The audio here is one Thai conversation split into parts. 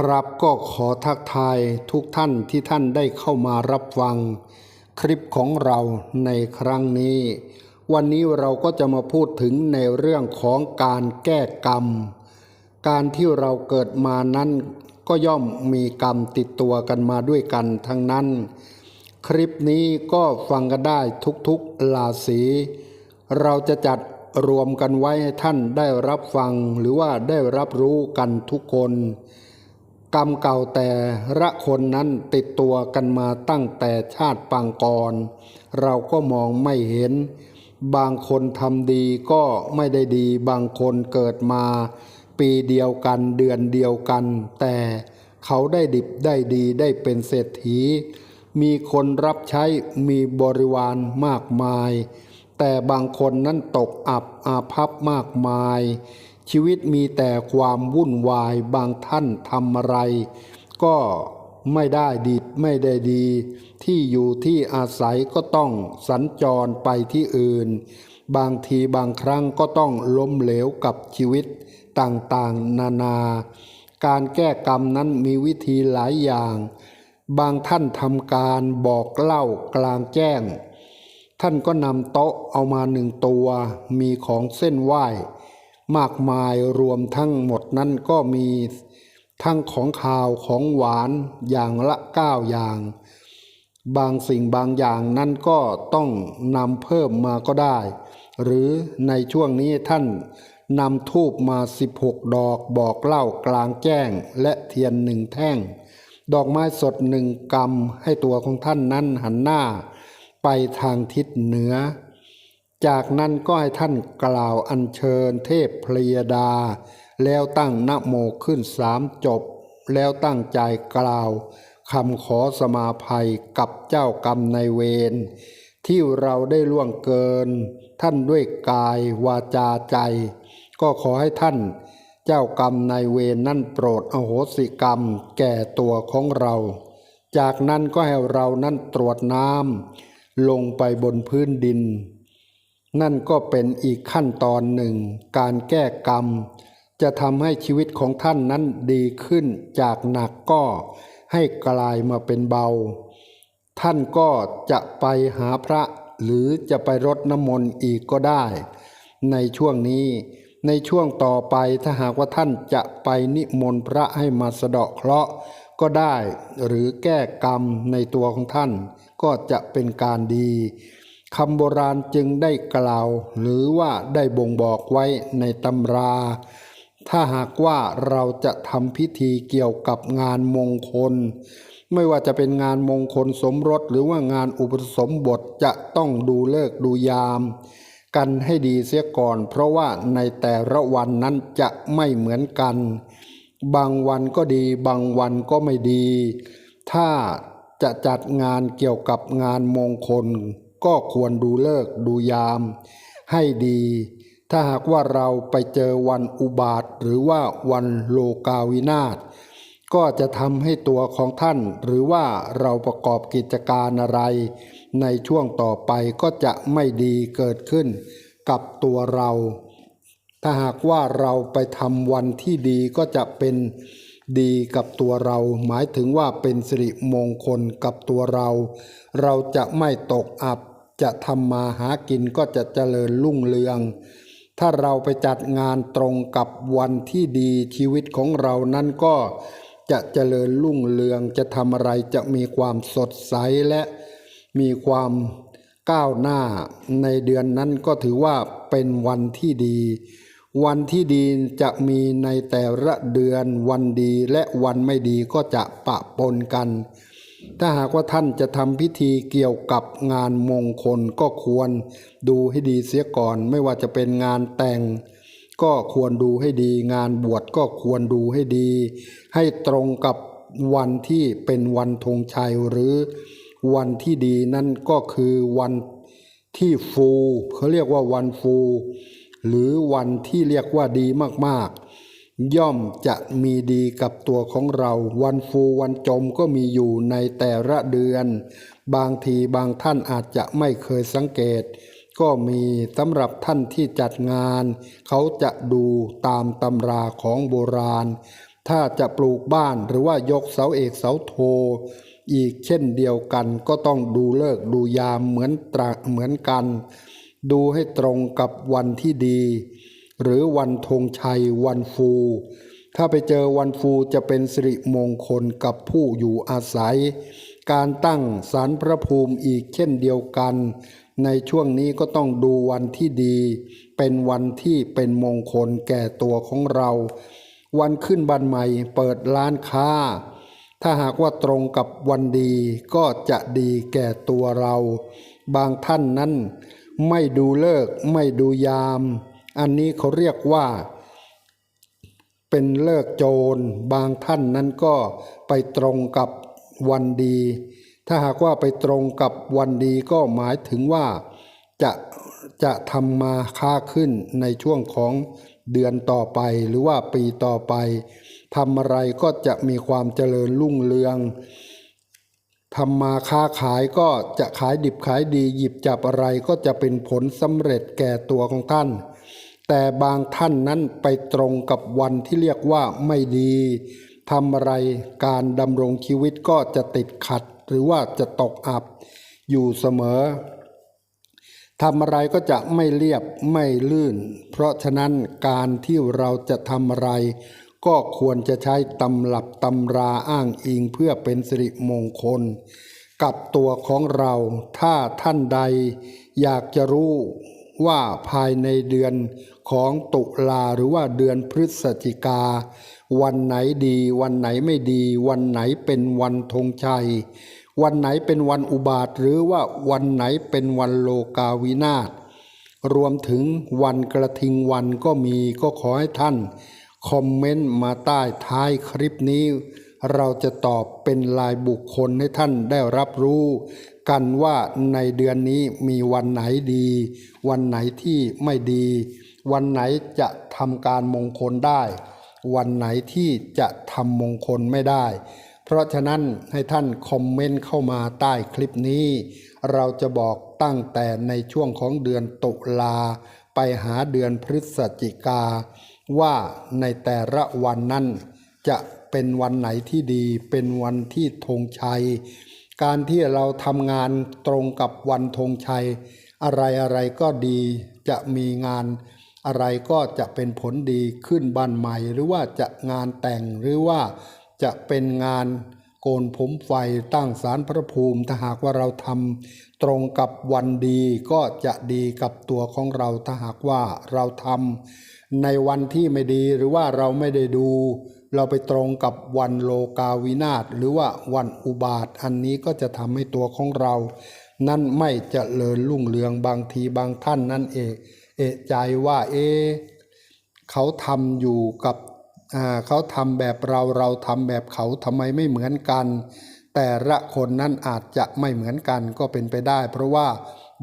ครับก็ขอทักทายทุกท่านที่ท่านได้เข้ามารับฟัง คลิปของเราในครั้งนี้ วันนี้เราก็จะมาพูดถึงในเรื่องของการแก้กรรม การที่เราเกิดมานั้นก็ย่อมมีกรรมติดตัวกันมาด้วยกันทั้งนั้น คลิปนี้ก็ฟังกันได้ทุกๆราศีเราจะจัดรวมกันไว้ให้ท่านได้รับฟังหรือว่าได้รับรู้กันทุกคน กรรมเก่าแต่ละคนนั้นติดตัวกันมาตั้งแต่ชาติปางก่อน เราก็มองไม่เห็น บางคนทำดีก็ไม่ได้ดี บางคนเกิดมา ปีเดียวกันเดือนเดียวกัน แต่เขาได้ดิบได้ดีได้เป็นเศรษฐี มีคนรับใช้มีบริวารมากมาย แต่บางคนนั้นตกอับอาภัพมากมาย ชีวิตมีแต่ความวุ่นวายบางท่านทำอะไร ก็ไม่ได้ดีไม่ได้ดี ที่อยู่ที่อาศัยก็ต้องสัญจรไปที่อื่น บางทีบางครั้งก็ต้องล้มเหลวกับชีวิตต่างๆ นานา การแก้กรรมนั้นมีวิธีหลายอย่าง บางท่านทำการบอกเล่ากลางแจ้ง ท่านก็นำโต๊ะเอามาหนึ่งตัว มีของเส้นไหว้ มากมายรวมทั้งหมดนั้นก็มีทั้งของขาวของหวานอย่างละเก้าอย่าง บางสิ่งบางอย่างนั้นก็ต้องนำเพิ่มมาก็ได้ หรือในช่วงนี้ท่านนำทูบมา 16 ดอกบอกเล่ากลางแจ้งและเทียนหนึ่งแท่ง ดอกไม้สดหนึ่งกำให้ตัวของท่านนั้นหันหน้า ไปทางทิศเหนือ จากนั้นก็ให้ท่านกล่าวอัญเชิญเทพพลยดา แล้วตั้งนโมขึ้นสามจบ แล้วตั้งใจกล่าวคำขอสมาภัยกับเจ้ากรรมในายเวรที่เราได้ล่วงเกิน ท่านด้วยกายวาจาใจ ก็ขอให้ท่านเจ้ากรรมนายเวรนั่นโปรดอโหสิกรรมแก่ตัวของเรา จากนั้นก็ให้เรานั้นตรวจน้ำลงไปบนพื้นดิน นั่นก็เป็นอีกขั้นตอนหนึ่ง การแก้กรรม จะทำให้ชีวิตของท่านนั้นดีขึ้นจากหนักก็ให้กลายมาเป็นเบา ท่านก็จะไปหาพระหรือจะไปรดน้ำมนต์อีกก็ได้ ในช่วงนี้ในช่วงต่อไปถ้าหากว่าท่านจะไปนิมนต์พระให้มาสะเดาะเคราะห์ก็ได้ หรือแก้กรรมในตัวของท่านก็จะเป็นการดี คำโบราณจึงได้กล่าว หรือว่าได้บ่งบอกไว้ในตำรา ถ้าหากว่าเราจะทำพิธีเกี่ยวกับงานมงคล ไม่ว่าจะเป็นงานมงคลสมรสหรือว่างานอุปสมบทจะต้องดูเลิกดูยาม กันให้ดีเสียก่อน เพราะว่าในแต่ละวันนั้นจะไม่เหมือนกัน บางวันก็ดี บางวันก็ไม่ดี ถ้าจะจัดงานเกี่ยวกับงานมงคล ก็ควรดูเลิกดูยาม ให้ดี ถ้าหากว่าเราไปเจอวันอุบาทหรือว่าวันโลกาวินาศก็จะทำให้ตัวของท่าน หรือว่าเราประกอบกิจการอะไร ในช่วงต่อไปก็จะไม่ดีเกิดขึ้นกับตัวเรา ถ้าหากว่าเราไปทำวันที่ดีก็จะเป็น ดีกับตัวเราหมายถึงว่าเป็นสิริมงคลกับตัวเรา เราจะไม่ตกอับ จะทำมาหากินก็จะเจริญรุ่งเรือง ถ้าเราไปจัดงานตรงกับวันที่ดีชีวิตของเรานั้นก็จะเจริญรุ่งเรืองจะทำอะไรจะมีความสดใสและมีความก้าวหน้าในเดือนนั้นก็ถือว่าเป็นวันที่ดี วันที่ดีจะมีในแต่ละเดือนวันดีและวันไม่ดีก็จะปะปนกัน ถ้าหากว่าท่านจะทำพิธีเกี่ยวกับงานมงคลก็ควรดูให้ดีเสียก่อน ไม่ว่าจะเป็นงานแต่ง ก็ควรดูให้ดี งานบวชก็ควรดูให้ดี ให้ตรงกับวันที่เป็นวันธงชัยหรือวันที่ดีนั่นก็คือวันที่ฟูเขาเรียกว่าวันฟู หรือวันที่เรียกว่าดีมากๆ ย่อมจะมีดีกับตัวของเรา วันฟูวันจมก็มีอยู่ในแต่ละเดือน บางทีบางท่านอาจจะไม่เคยสังเกต ก็มีสำหรับท่านที่จัดงาน เขาจะดูตามตำราของโบราณ ถ้าจะปลูกบ้านหรือว่ายกเสาเอกเสาโทอีกเช่นเดียวกันก็ต้องดูเลิกดูยามเหมือนตราเหมือนกัน ดูให้ตรงกับวันที่ดี หรือวันธงชัยวันฟู ถ้าไปเจอวันฟูจะเป็นสิริมงคลกับผู้อยู่อาศัย การตั้งสารพระภูมิอีกเช่นเดียวกัน ในช่วงนี้ก็ต้องดูวันที่ดี เป็นวันที่เป็นมงคลแก่ตัวของเรา วันขึ้นบันใหม่เปิดร้านค้า ถ้าหากว่าตรงกับวันดีก็จะดีแก่ตัวเรา บางท่านนั้น ไม่ดูเลิกไม่ดูยาม อันนี้เขาเรียกว่า เป็นเลิกโจร บางท่านนั้นก็ไปตรงกับวันดี ถ้าหากว่าไปตรงกับวันดีก็หมายถึงว่าจะจะทำมาค้าขึ้นในช่วงของเดือนต่อไปหรือว่าปีต่อไปทำอะไรก็จะมีความเจริญรุ่งเรือง ทำมาค้าขายก็จะขายดิบขายดีหยิบจับอะไรก็จะเป็นผลสำเร็จแก่ตัวของท่าน แต่บางท่านนั้นไปตรงกับวันที่เรียกว่าไม่ดีทำอะไรการดำรงชีวิตก็จะติดขัด หรือว่าจะตกอับอยู่เสมอทำอะไรก็จะไม่เรียบไม่ลื่น เพราะฉะนั้นการที่เราจะทำอะไร ก็ควรจะใช้ตำรับตำราอ้างอิงเพื่อเป็นสิริมงคล กับตัวของเราถ้าท่านใดอยากจะรู้ว่าภายในเดือนของตุลาหรือว่าเดือนพฤศจิกา วันไหนดีวันไหนไม่ดี วันไหนเป็นวันธงชัย วันไหนเป็นวันอุบาทหรือว่าวันไหนเป็นวันโลกาวินาศรวมถึงวันกระทิงวันก็มีก็ขอให้ท่าน คอมเมนต์มาใต้ท้ายคลิปนี้ เราจะตอบเป็นลายบุคคลให้ท่านได้รับรู้ กันว่าในเดือนนี้มีวันไหนดี วันไหนที่ไม่ดี วันไหนจะทำการมงคลได้ วันไหนที่จะทำมงคลไม่ได้ เพราะฉะนั้นให้ท่านคอมเมนต์เข้ามาใต้คลิปนี้ เราจะบอกตั้งแต่ในช่วงของเดือนตุลาไปหาเดือนพฤศจิกา ว่าในแต่ละวันนั้นจะเป็นวันไหนที่ดี เป็นวันที่ธงชัย การที่เราทำงานตรงกับวันธงชัย อะไรอะไรก็ดีจะมีงานอะไรก็จะเป็นผลดีขึ้นบ้านใหม่ หรือว่าจะงานแต่งหรือว่าจะเป็นงานโกนผมไฟตั้งศาลพระภูมิ ถ้าหากว่าเราทำตรงกับวันดีก็จะดีกับตัวของเราถ้าหากว่าเราทำ ในวันที่ไม่ดีหรือว่าเราไม่ได้ดู เราไปตรงกับวันโลกาวินาศหรือว่าวันอุบาท อันนี้ก็จะทำให้ตัวของเรา นั่นไม่เจริญรุ่งเรืองบางทีบางท่านนั่นเองเอะใจว่าเอเขาทำอยู่กับอ่าเขาทำแบบเราเราทำแบบเขาทำไมไม่เหมือนกัน แต่ละคนนั้นอาจจะไม่เหมือนกันก็เป็นไปได้ เพราะว่า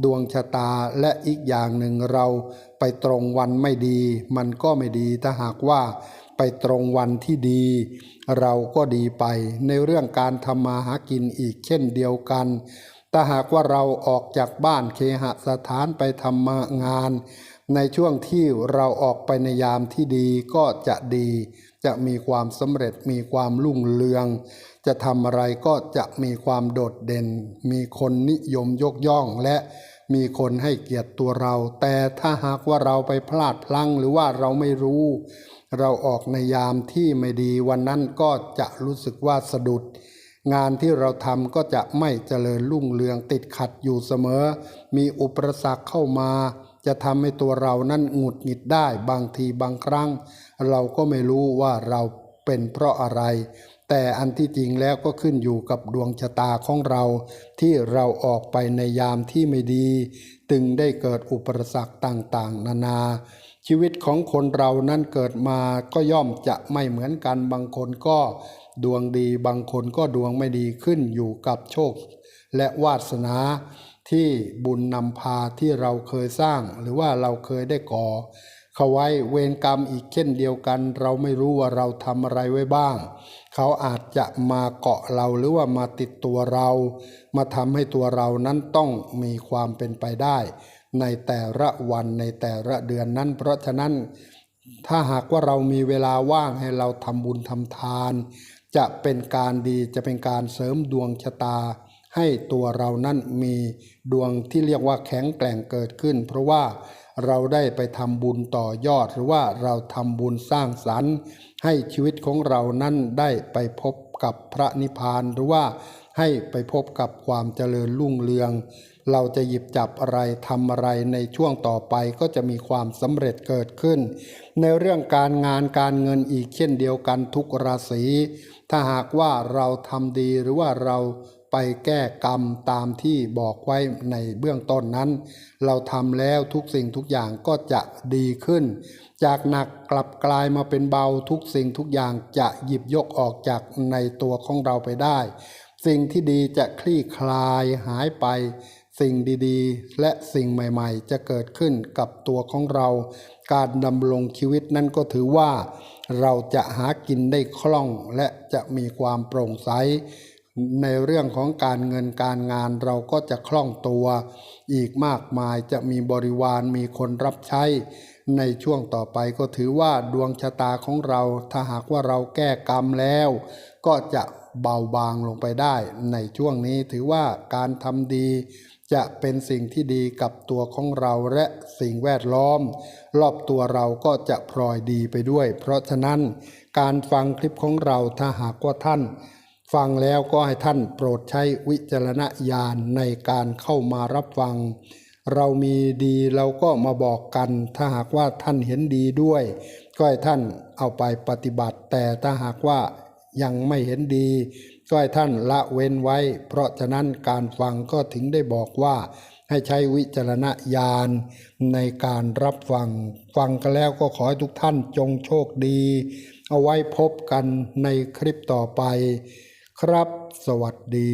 ดวงชะตาและอีกอย่างหนึ่งเรา ไปตรงวันไม่ดี มันก็ไม่ดีถ้าหากว่าไปตรงวันที่ดี เราก็ดีไปในเรื่องการทำมาหากินอีกเช่นเดียวกันถ้าหากว่าเราออกจากบ้านเคหสถานไปทำงาน ในช่วงที่เราออกไปในยามที่ดีก็จะดี จะมีความสำเร็จมีความรุ่งเรือง จะทำอะไรก็จะมีความโดดเด่น มีคนนิยมยกย่องและ มีคนให้เกียรติตัวเรา แต่ถ้าหากว่าเราไปพลาดพลั้งหรือว่าเราไม่รู้ เราออกในยามที่ไม่ดีวันนั้นก็จะรู้สึกว่าสะดุด งานที่เราทำก็จะไม่เจริญรุ่งเรืองติดขัดอยู่เสมอ มีอุปสรรคเข้ามา จะทำให้ตัวเรานั้นหงุดหงิดได้บางทีบางครั้ง เราก็ไม่รู้ว่าเราเป็นเพราะอะไร แต่อันที่จริงแล้วก็ขึ้นอยู่กับดวงชะตาของเรา ที่เราออกไปในยามที่ไม่ดีจึงได้เกิดอุปสรรคต่างๆ นานา ชีวิตของคนเรานั้นเกิดมาก็ย่อมจะไม่เหมือนกันบางคนก็ดวงดีบางคนก็ดวงไม่ดีขึ้นอยู่กับโชค และวาสนาที่บุญนำพาที่เราเคยสร้างหรือว่าเราเคยได้ก่อ เขาไว้เวรกรรมอีกเช่นเดียวกัน เราไม่รู้ว่าเราทำอะไรไว้บ้าง เขาอาจจะมาเกาะเราหรือว่ามาติดตัวเรา มาทำให้ตัวเรานั้นต้องมีความเป็นไปได้ ในแต่ละวันในแต่ละเดือนนั้น เพราะฉะนั้น ถ้าหากว่าเรามีเวลาว่างให้เราทำบุญทำทาน จะเป็นการดีจะเป็นการเสริมดวงชะตา ให้ตัวเรานั่นมีดวงที่เรียกว่าแข็งแกร่งเกิดขึ้น เพราะว่า เราได้ไปทำบุญต่อยอดหรือว่าเราทำบุญสร้างสรรค์ ให้ชีวิตของเรานั้นได้ไปพบกับพระนิพพานหรือว่าให้ไปพบกับความเจริญรุ่งเรือง เราจะหยิบจับอะไรทำอะไรในช่วงต่อไปก็จะมีความสำเร็จเกิดขึ้น ในเรื่องการงานการเงินอีกเช่นเดียวกันทุกราศีถ้าหากว่าเราทำดีหรือว่าเรา ไปแก้กรรมตามที่บอกไว้ในเบื้องต้นนั้น เราทำแล้วทุกสิ่งทุกอย่างก็จะดีขึ้น จากหนักกลับกลายมาเป็นเบาทุกสิ่งทุกอย่างจะหยิบยกออกจากในตัวของเราไปได้ สิ่งที่ดีจะคลี่คลายหายไป สิ่งดีๆ และสิ่งใหม่ๆ จะเกิดขึ้นกับตัวของเรา การดำรงชีวิตนั้นก็ถือว่า เราจะหากินได้คล่องและจะมีความโปร่งใส ในเรื่องของการเงินการงานเราก็จะคล่องตัวอีกมากมายจะมีบริวารมีคนรับใช้ ในช่วงต่อไปก็ถือว่าดวงชะตาของเราถ้าหากว่าเราแก้กรรมแล้ว ก็จะเบาบางลงไปได้ ในช่วงนี้ถือว่าการทำดี จะเป็นสิ่งที่ดีกับตัวของเราและสิ่งแวดล้อม รอบตัวเราก็จะพลอยดีไปด้วย เพราะฉะนั้นการฟังคลิปของเราถ้าหากว่าท่าน ฟังแล้วก็ให้ท่านโปรดใช้วิจารณญาณในการเข้ามารับฟัง เรามีดีเราก็มาบอกกัน ถ้าหากว่าท่านเห็นดีด้วย ก็ให้ท่านเอาไปปฏิบัติ แต่ถ้าหากว่ายังไม่เห็นดี ก็ให้ท่านละเว้นไว้ เพราะฉะนั้นการฟังก็ถึงได้บอกว่าให้ใช้วิจารณญาณในการรับฟัง ฟังกันแล้วก็ขอให้ทุกท่านจงโชคดี เอาไว้พบกันในคลิปต่อไป ครับ สวัสดี